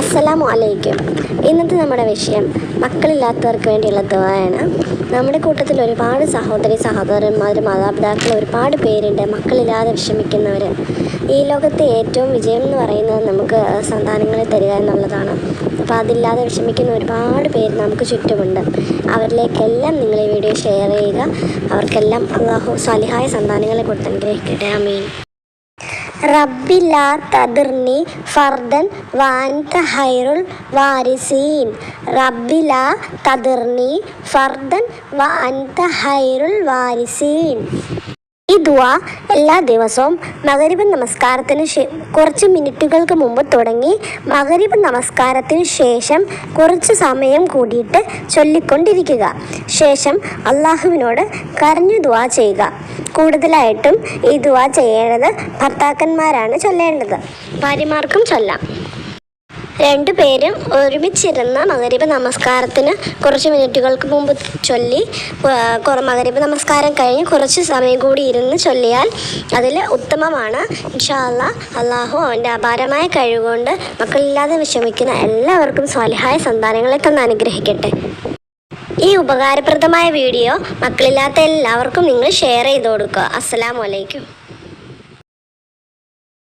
അസ്സലാമു അലൈക്കും. ഇന്നത്തെ നമ്മുടെ വിഷയം മക്കളില്ലാത്തവർക്ക് വേണ്ടിയുള്ള ദുആയാണ്. നമ്മുടെ കൂട്ടത്തിൽ ഒരുപാട് സഹോദരി സഹോദരന്മാർ മാതാപിതാക്കൾ ഒരുപാട് പേരുണ്ട് മക്കളില്ലാതെ വിഷമിക്കുന്നവർ ഈ ലോകത്തെ ഏറ്റവും വിജയം എന്ന് പറയുന്നത് നമുക്ക് സന്താനങ്ങളെ തരിക എന്നുള്ളതാണ്. അപ്പോൾ അതില്ലാതെ വിഷമിക്കുന്ന ഒരുപാട് പേര് നമുക്ക് ചുറ്റുമുണ്ട്. അവരിലേക്കെല്ലാം നിങ്ങൾ ഈ വീഡിയോ ഷെയർ ചെയ്യുക. അവർക്കെല്ലാം അള്ളാഹു സാലിഹായ സന്താനങ്ങളെ കൊടുത്ത് അനുഗ്രഹിക്കട്ടെ. അമീൻ റബ്ബി ഫർദൻ വാൻത ഹൈറുൽ വാരിസീൻ. റബ്ബി ഫർദൻ വാൻത ഹൈറുൽ വാരിസീൻ. ഈ ദുആ എല്ലാ ദിവസവും മകരിബ് നമസ്കാരത്തിന് കുറച്ച് മിനിറ്റുകൾക്ക് മുമ്പ് തുടങ്ങി മകരിബ് നമസ്കാരത്തിന് ശേഷം കുറച്ച് സമയം കൂടിയിട്ട് ചൊല്ലിക്കൊണ്ടിരിക്കുക. ശേഷം അള്ളാഹുവിനോട് കരഞ്ഞു ദുആ ചെയ്യുക. കൂടുതലായിട്ടും ഈ ദുആ ചെയ്യേണ്ടത് ഭർത്താക്കന്മാരാണ് ചൊല്ലേണ്ടത്. ഭാര്യമാർക്കും ചൊല്ലാം. രണ്ടു പേരും ഒരുമിച്ചിരുന്ന് മകരീബ് നമസ്കാരത്തിന് കുറച്ച് മിനിറ്റുകൾക്ക് മുമ്പ് ചൊല്ലി മകരീപ നമസ്കാരം കഴിഞ്ഞ് കുറച്ച് സമയം കൂടി ഇരുന്ന് ചൊല്ലിയാൽ അതിൽ ഉത്തമമാണ്. ഇൻഷാല്ല അള്ളാഹു അവന്റെ അപാരമായ കഴിവുകൊണ്ട് മക്കളില്ലാതെ വിഷമിക്കുന്ന എല്ലാവർക്കും സ്വാലിഹായ സന്താനങ്ങളെ തന്ന് അനുഗ്രഹിക്കട്ടെ. ഈ ഉപകാരപ്രദമായ വീഡിയോ മക്കളില്ലാത്ത എല്ലാവർക്കും നിങ്ങൾ ഷെയർ ചെയ്ത് കൊടുക്കുക. അസ്സലാമു അലൈക്കും.